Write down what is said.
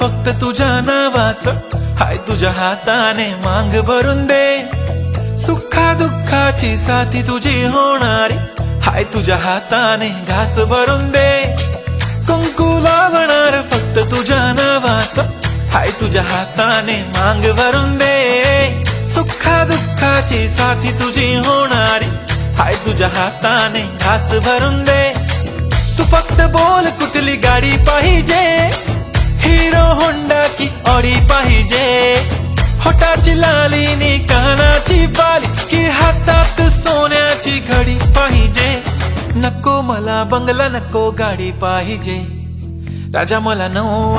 फक्त तुझ्या नावाचं. हाय तुझ्या हाताने मांग भरून दे. सुखा दुःखाची साथी तुझी होणारी. हाय तुझ्या हाताने घास भरून दे. कुंकू लावणार फक्त तुझ्या नावाचं. हाय तुझ्या हाताने मांग भरून दे. सुखा दुःखाची साथी तुझी होणारी. हाय तुझ्या हाताने घास भरून दे. तू फक्त बोल कुठली गाडी पाहिजे? होंडा की ऑडी पाहिजे. होटाची लालीनी कानाची बाली की हातात सोन्याची घडी पाहिजे. नको मला बंगला नको गाडी पाहिजे. राजा मला नऊ